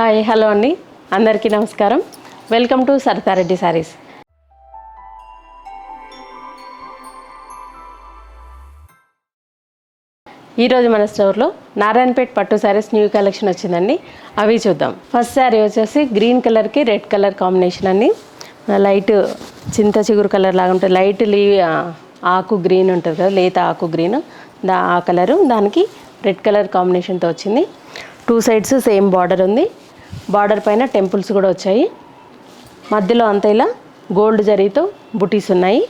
Hi hello అండి. అందరికీ నమస్కారం. వెల్కమ్ టు సరితారెడ్డి శారీస్ ఈరోజు మన స్టోర్లో నారాయణపేట్ పట్టు శారీస్ న్యూ కలెక్షన్ వచ్చిందండి. అవి చూద్దాం. ఫస్ట్ శారీ వచ్చేసి గ్రీన్ కలర్కి రెడ్ కలర్ కాంబినేషన్ అండి. లైట్ చింత చిగురు కలర్ లాగా ఉంటుంది. లైట్ లీ ఆకు గ్రీన్ ఉంటుంది కదా లేత ఆకు గ్రీన్. దా ఆ కలరు. దానికి రెడ్ కలర్ కాంబినేషన్తో వచ్చింది. టూ సైడ్స్ సేమ్ బార్డర్ ఉంది. బార్డర్ పైన టెంపుల్స్ కూడా వచ్చాయి. మధ్యలో అంత ఇలా గోల్డ్ జరీతో బుటీస్ ఉన్నాయి.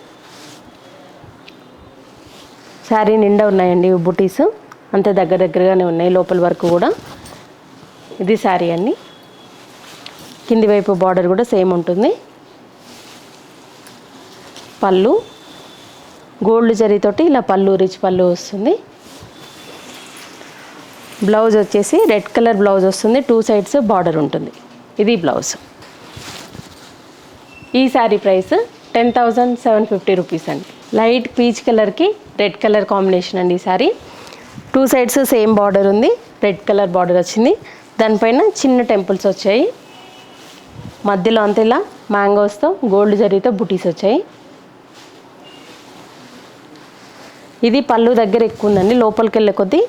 శారీ నిండా ఉన్నాయండి బుటీస్. అంతే దగ్గర దగ్గరగానే ఉన్నాయి లోపల వరకు కూడా. ఇది శారీ అండి. కింది వైపు బార్డర్ కూడా సేమ్ ఉంటుంది. పళ్ళు. గోల్డ్ జరీతోటి ఇలా పళ్ళు రిచ్ పళ్ళు వస్తుంది. బ్లౌజ్ వచ్చేసి రెడ్ కలర్ బ్లౌజ్ వస్తుంది. టూ సైడ్స్ బార్డర్ ఉంటుంది. ఇది బ్లౌజ్. ఈ sari price ten thousand seven fifty rupees అండి. లైట్ పీచ్ కలర్కి రెడ్ కలర్ కాంబినేషన్ అండి ఈ sari. Two sides same border ఉంది. రెడ్ కలర్ బార్డర్ వచ్చింది. దానిపైన చిన్న టెంపుల్స్ వచ్చాయి. మధ్యలో అంతా ఇలా మ్యాంగోస్తో గోల్డ్ జరీతో బుటీస్ వచ్చాయి. ఇది పళ్ళు దగ్గర ఎక్కువ ఉందండి. లోపలికి వెళ్ళే కొద్దీ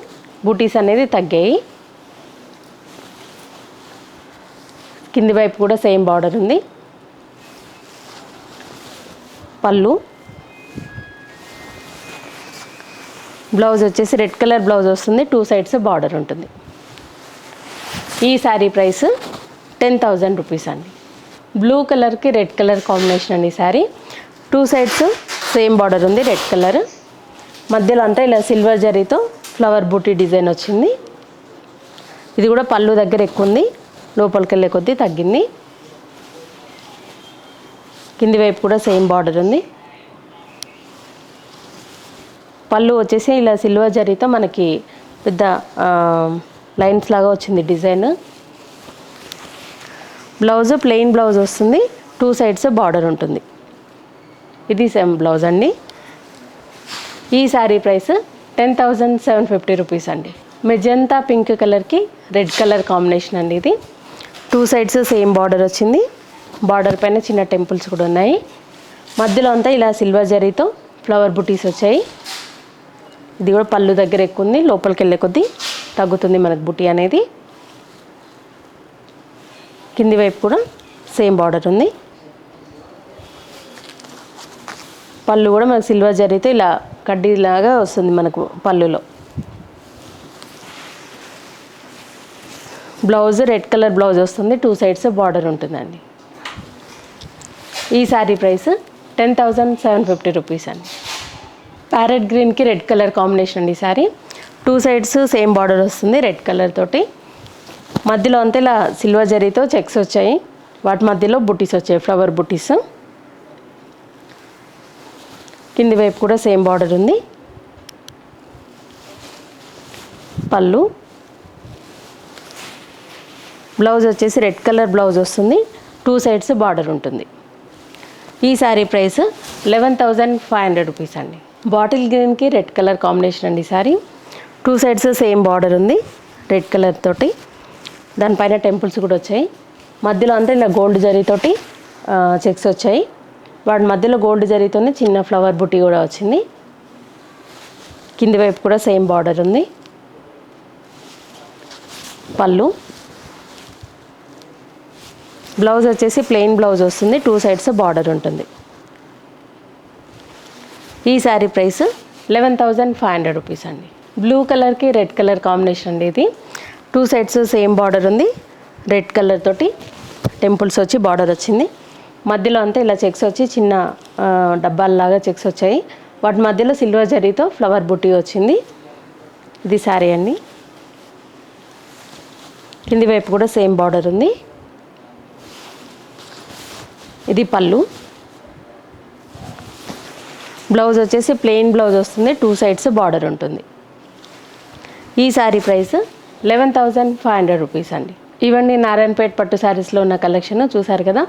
బూటీస్ అనేది తగ్గాయి. కింది వైపు కూడా సేమ్ బార్డర్ ఉంది. పళ్ళు. బ్లౌజ్ వచ్చేసి రెడ్ కలర్ బ్లౌజ్ వస్తుంది. టూ సైడ్స్ బార్డర్ ఉంటుంది. ఈ sari price ten thousand rupees అండి. బ్లూ కలర్కి రెడ్ కలర్ కాంబినేషన్ అండి sari. Two sides same border ఉంది రెడ్ కలర్. మధ్యలో అంతా ఇలా సిల్వర్ జరీతో ఫ్లవర్ బూటీ డిజైన్ వచ్చింది. ఇది కూడా పళ్ళు దగ్గర ఎక్కువ ఉంది. లోపలికి వెళ్ళే కొద్దీ తగ్గింది. కింది వైపు కూడా సేమ్ బార్డర్ ఉంది. పళ్ళు వచ్చేసి ఇలా సిల్వర్ జరీతో మనకి పెద్ద లైన్స్ లాగా వచ్చింది డిజైన్. బ్లౌజ్ ప్లెయిన్ బ్లౌజ్ వస్తుంది. టూ సైడ్స్ బార్డర్ ఉంటుంది. ఇది సేమ్ బ్లౌజ్ అండి. ఈ sari price ten thousand seven fifty rupees అండి. మెజంతా పింక్ కలర్కి రెడ్ కలర్ కాంబినేషన్ అండి ఇది. టూ సైడ్స్ సేమ్ బార్డర్ వచ్చింది. బార్డర్ పైన చిన్న టెంపుల్స్ కూడా ఉన్నాయి. మధ్యలో అంతా ఇలా సిల్వర్ జరీతో ఫ్లవర్ బుటీస్ వచ్చాయి. ఇది కూడా పళ్ళు దగ్గర ఎక్కువ ఉంది లోపలికి వెళ్ళే కొద్దీ తగ్గుతుంది మనకు బుటీ అనేది. కింది వైపు కూడా సేమ్ బార్డర్ ఉంది. పళ్ళు కూడా మనకు సిల్వర్ జరీతో ఇలా కడ్డీలాగా వస్తుంది మనకు పళ్ళులో. బ్లౌజ్ రెడ్ కలర్ బ్లౌజ్ వస్తుంది. టూ సైడ్స్ బార్డర్ ఉంటుందండి. ఈ sari price ten thousand seven fifty rupees అండి. ప్యారెట్ గ్రీన్కి రెడ్ కలర్ కాంబినేషన్ అండి ఈ sari. Two sides same border వస్తుంది రెడ్ కలర్ తోటి. మధ్యలో అంతా ఇలా సిల్వర్ జరీతో చెక్స్ వచ్చాయి. వాటి మధ్యలో బుట్టీస్ వచ్చాయి ఫ్లవర్ బుట్టీస్ కింది వైపు కూడా సేమ్ బార్డర్ ఉంది. పళ్ళు. బ్లౌజ్ వచ్చేసి రెడ్ కలర్ బ్లౌజ్ వస్తుంది. టూ సైడ్స్ బార్డర్ ఉంటుంది. ఈ sari price eleven thousand five hundred rupees అండి. బాటిల్ గ్రీన్కి రెడ్ కలర్ కాంబినేషన్ అండి sari. Two sides same border ఉంది రెడ్ కలర్ తోటి. దానిపైన టెంపుల్స్ కూడా వచ్చాయి. మధ్యలో అంతా ఇలా గోల్డ్ జరీతోటి చెక్స్ వచ్చాయి. వాటి మధ్యలో గోల్డ్ జరీతోనే చిన్న ఫ్లవర్ బుట్టి కూడా వచ్చింది. కింది వైపు కూడా సేమ్ బార్డర్ ఉంది. పళ్ళు. బ్లౌజ్ వచ్చేసి ప్లెయిన్ బ్లౌజ్ వస్తుంది టూ సైడ్స్ బార్డర్ ఉంటుంది. ఈ sari price eleven thousand five hundred rupees అండి. బ్లూ కలర్కి రెడ్ కలర్ కాంబినేషన్ అండి ఇది. టూ సైడ్స్ సేమ్ బార్డర్ ఉంది రెడ్ కలర్ తోటి టెంపుల్స్ వచ్చి బార్డర్ వచ్చింది. మధ్యలో అంతా ఇలా చెక్స్ వచ్చి చిన్న డబ్బాలలాగా డబ్బాల్లాగా చెక్స్ వచ్చాయి. వాటి మధ్యలో సిల్వర్ జరీతో ఫ్లవర్ బుట్టి వచ్చింది. ఇది శారీ అండి. కింది వైపు కూడా సేమ్ బార్డర్ ఉంది. ఇది పళ్ళు. బ్లౌజ్ వచ్చేసి ప్లెయిన్ బ్లౌజ్ వస్తుంది. టూ సైడ్స్ బార్డర్ ఉంటుంది. ఈ sari price eleven thousand five hundred rupees అండి. ఇవన్నీ నారాయణపేట్ పట్టు శారీస్లో ఉన్న కలెక్షన్ చూసారు కదా?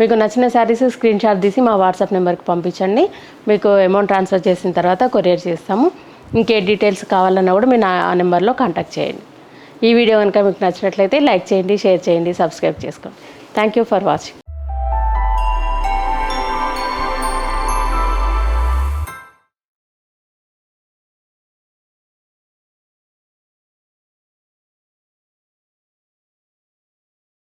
మీకు నచ్చిన శారీస్ స్క్రీన్ షాట్ తీసి మా వాట్సాప్ నెంబర్కి పంపించండి. మీకు అమౌంట్ ట్రాన్స్ఫర్ చేసిన తర్వాత కొరియర్ చేస్తాము. ఇంకే డీటెయిల్స్ కావాలన్నా కూడా మీరు నా ఆ నెంబర్లో కాంటాక్ట్ చేయండి. ఈ వీడియో కనుక మీకు నచ్చినట్లయితే లైక్ చేయండి షేర్ చేయండి సబ్స్క్రైబ్ చేసుకోండి. Thank you for watching